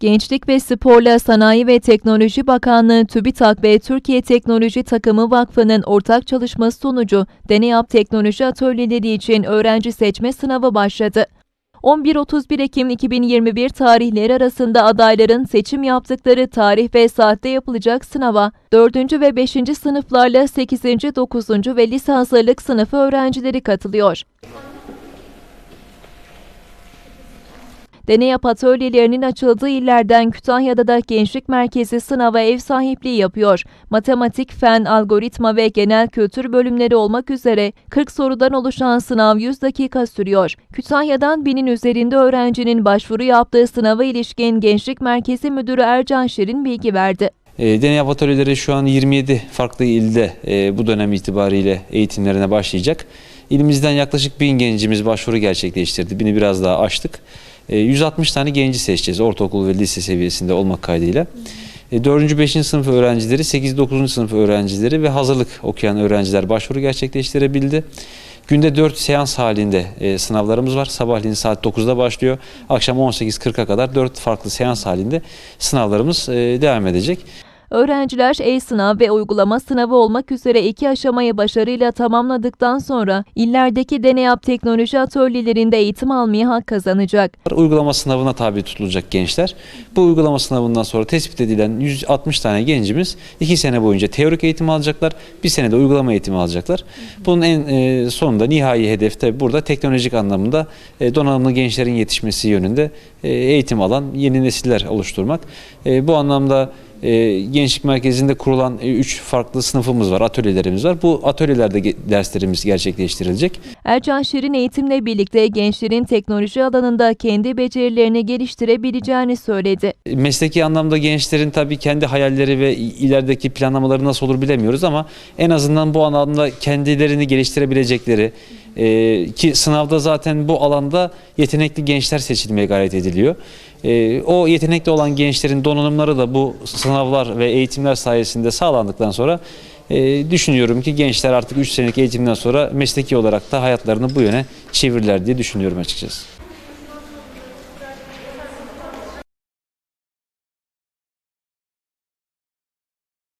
Gençlik ve Sporla Sanayi ve Teknoloji Bakanlığı TÜBİTAK ve Türkiye Teknoloji Takımı Vakfı'nın ortak çalışması sonucu Deneyap Teknoloji Atölyeleri için öğrenci seçme sınavı başladı. 11-31 Ekim 2021 tarihleri arasında adayların seçim yaptıkları tarih ve saatte yapılacak sınava 4. ve 5. sınıflarla 8. 9. ve lise hazırlık sınıfı öğrencileri katılıyor. Deneyap atölyelerinin açıldığı illerden Kütahya'da da Gençlik Merkezi sınava ev sahipliği yapıyor. Matematik, fen, algoritma ve genel kültür bölümleri olmak üzere 40 sorudan oluşan sınav 100 dakika sürüyor. Kütahya'dan binin üzerinde öğrencinin başvuru yaptığı sınava ilişkin Gençlik Merkezi Müdürü Ercan Şirin bilgi verdi. E, deney atölyeleri şu an 27 farklı ilde e, bu dönem itibariyle eğitimlerine başlayacak. İlimizden yaklaşık 1000 gencimiz başvuru gerçekleştirdi. Bini biraz daha aştık. E, 160 tane genci seçeceğiz ortaokul ve lise seviyesinde olmak kaydıyla. E, 4. 5. sınıf öğrencileri, 8. 9. sınıf öğrencileri ve hazırlık okuyan öğrenciler başvuru gerçekleştirebildi. Günde 4 seans halinde e, sınavlarımız var. Sabahleyin saat 9'da başlıyor. Akşam 18.40'a kadar 4 farklı seans halinde sınavlarımız e, devam edecek. Öğrenciler e-sınav ve uygulama sınavı olmak üzere iki aşamayı başarıyla tamamladıktan sonra illerdeki Deneyap Teknoloji Atölyelerinde eğitim almaya hak kazanacak. Uygulama sınavına tabi tutulacak gençler. Bu uygulama sınavından sonra tespit edilen 160 tane gencimiz 2 sene boyunca teorik eğitim alacaklar. Bir sene de uygulama eğitimi alacaklar. Bunun en e, sonunda nihai hedef de burada teknolojik anlamda e, donanımlı gençlerin yetişmesi yönünde e, eğitim alan yeni nesiller oluşturmak. Bu anlamda e, Gençlik Merkezi'nde kurulan 3 farklı sınıfımız var, atölyelerimiz var. Bu atölyelerde derslerimiz gerçekleştirilecek. Ercan Şirin eğitimle birlikte gençlerin teknoloji alanında kendi becerilerini geliştirebileceğini söyledi. Mesleki anlamda gençlerin tabii kendi hayalleri ve ilerideki planlamaları nasıl olur bilemiyoruz ama en azından bu anlamda kendilerini geliştirebilecekleri e, ki sınavda zaten bu alanda yetenekli gençler seçilmeye gayret ediliyor. E, o yetenekli olan gençlerin donanımları da bu sınavlar ve eğitimler sayesinde sağlandıktan sonra e, düşünüyorum ki gençler artık 3 senelik eğitimden sonra mesleki olarak da hayatlarını bu yöne çevirirler diye düşünüyorum açıkçası.